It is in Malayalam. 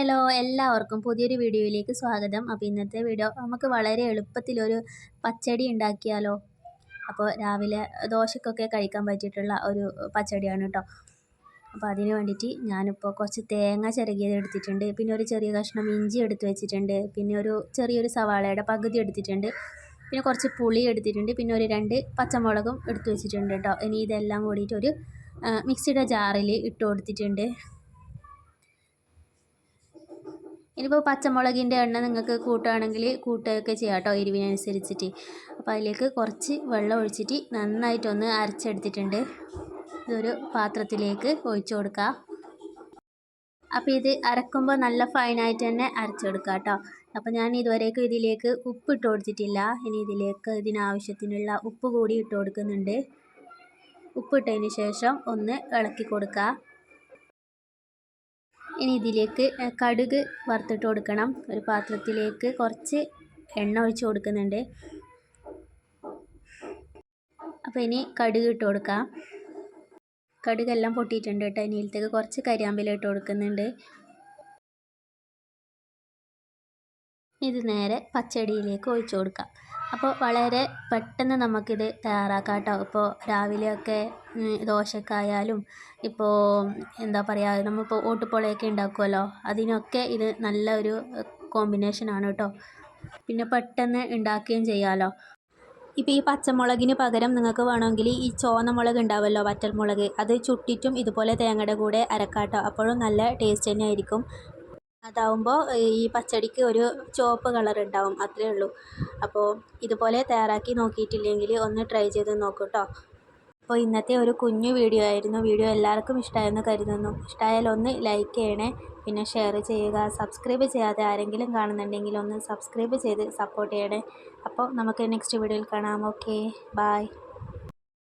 ഹലോ എല്ലാവർക്കും പുതിയൊരു വീഡിയോയിലേക്ക് സ്വാഗതം. അപ്പോൾ ഇന്നത്തെ വീഡിയോ നമുക്ക് വളരെ എളുപ്പത്തിലൊരു പച്ചടി ഉണ്ടാക്കിയാലോ? അപ്പോൾ രാവിലെ ദോശക്കൊക്കെ കഴിക്കാൻ പറ്റിയിട്ടുള്ള ഒരു പച്ചടിയാണ് കേട്ടോ അപ്പോൾ അതിന് വേണ്ടിയിട്ട് ഞാനിപ്പോൾ കുറച്ച് തേങ്ങ ചിരകിയത് എടുത്തിട്ടുണ്ട്. പിന്നെ ഒരു ചെറിയ കഷ്ണം ഇഞ്ചി എടുത്ത് വെച്ചിട്ടുണ്ട്. പിന്നെ ഒരു ചെറിയൊരു സവാളയുടെ പകുതി എടുത്തിട്ടുണ്ട്. പിന്നെ കുറച്ച് പുളി എടുത്തിട്ടുണ്ട്. പിന്നെ ഒരു രണ്ട് പച്ചമുളകും എടുത്ത് വെച്ചിട്ടുണ്ട് കേട്ടോ ഇനി ഇതെല്ലാം കൂടിയിട്ട് ഒരു മിക്സിയുടെ ജാറിൽ ഇട്ട് കൊടുത്തിട്ടുണ്ട്. ഇനിയിപ്പോൾ പച്ചമുളകിന്റെ എണ്ണ നിങ്ങൾക്ക് കൂട്ടുകയാണെങ്കിൽ കൂട്ടുകയൊക്കെ ചെയ്യാം കേട്ടോ എരിവിനനുസരിച്ചിട്ട്. അപ്പോൾ അതിലേക്ക് കുറച്ച് വെള്ളം ഒഴിച്ചിട്ട് നന്നായിട്ടൊന്ന് അരച്ചെടുത്തിട്ടുണ്ട്. ഇതൊരു പാത്രത്തിലേക്ക് ഒഴിച്ചു കൊടുക്കുക അപ്പോൾ ഇത് അരക്കുമ്പോൾ നല്ല ഫൈനായിട്ട് തന്നെ അരച്ചെടുക്കുക കേട്ടോ. അപ്പോൾ ഞാൻ ഇതുവരേക്കും ഇതിലേക്ക് ഉപ്പ് ഇട്ട് കൊടുത്തിട്ടില്ല. ഇനി ഇതിലേക്ക് ഇതിനാവശ്യത്തിനുള്ള ഉപ്പ് കൂടി ഇട്ട് കൊടുക്കുന്നുണ്ട്. ഉപ്പിട്ടതിന് ശേഷം ഒന്ന് ഇളക്കി കൊടുക്കുക ഇനി ഇതിലേക്ക് കടുക് വറുത്തിട്ട് കൊടുക്കണം. ഒരു പാത്രത്തിലേക്ക് കുറച്ച് എണ്ണ ഒഴിച്ച് കൊടുക്കുന്നുണ്ട്. അപ്പോൾ ഇനി കടുക് ഇട്ട് കൊടുക്കാം. കടുകെല്ലാം പൊട്ടിയിട്ടുണ്ട് കേട്ടോ. ഇനി ഇതിലേക്ക് കുറച്ച് കരിയാമ്പില ഇട്ട് കൊടുക്കുന്നുണ്ട്. ഇത് നേരെ പച്ചടിയിലേക്ക് ഒഴിച്ചു കൊടുക്കാം. അപ്പോൾ വളരെ പെട്ടെന്ന് നമുക്കിത് തയ്യാറാക്കാം കേട്ടോ ഇപ്പോൾ രാവിലെയൊക്കെ ദോശക്കായാലും ഇപ്പോൾ എന്താ പറയുക നമ്മളിപ്പോൾ ഓട്ടുപൊളയൊക്കെ ഉണ്ടാക്കുമല്ലോ അതിനൊക്കെ ഇത് നല്ല ഒരു കോമ്പിനേഷനാണ് കേട്ടോ പിന്നെ പെട്ടെന്ന് ഉണ്ടാക്കുകയും ചെയ്യാമല്ലോ ഇപ്പോൾ ഈ പച്ചമുളകിന് പകരം നിങ്ങൾക്ക് വേണമെങ്കിൽ ഈ ചുവന്ന മുളക് ഉണ്ടാവുമല്ലോ വറ്റൽമുളക്. അത് ചുട്ടിട്ടും ഇതുപോലെ തേങ്ങയുടെ കൂടെ അരക്കാട്ടോ. അപ്പോഴും നല്ല ടേസ്റ്റ് തന്നെ ആയിരിക്കും അതാവുമ്പോൾ ഈ പച്ചടിക്ക് ഒരു ചുവപ്പ് കളർ ഉണ്ടാവും അത്രയേ ഉള്ളൂ. അപ്പോൾ ഇതുപോലെ തയ്യാറാക്കി നോക്കിയിട്ടില്ലെങ്കിൽ ഒന്ന് ട്രൈ ചെയ്ത് നോക്കൂ കേട്ടോ അപ്പോൾ ഇന്നത്തെ ഒരു കുഞ്ഞു വീഡിയോ ആയിരുന്നു. വീഡിയോ എല്ലാവർക്കും ഇഷ്ടമായെന്ന് കരുതുന്നു. ഇഷ്ടമായാൽ ഒന്ന് ലൈക്ക് ചെയ്യണേ പിന്നെ ഷെയർ ചെയ്യുക. സബ്സ്ക്രൈബ് ചെയ്യാതെ ആരെങ്കിലും കാണുന്നുണ്ടെങ്കിൽ ഒന്ന് സബ്സ്ക്രൈബ് ചെയ്ത് സപ്പോർട്ട് ചെയ്യണേ. അപ്പോൾ നമുക്ക് നെക്സ്റ്റ് വീഡിയോയിൽ കാണാം. Okay bye.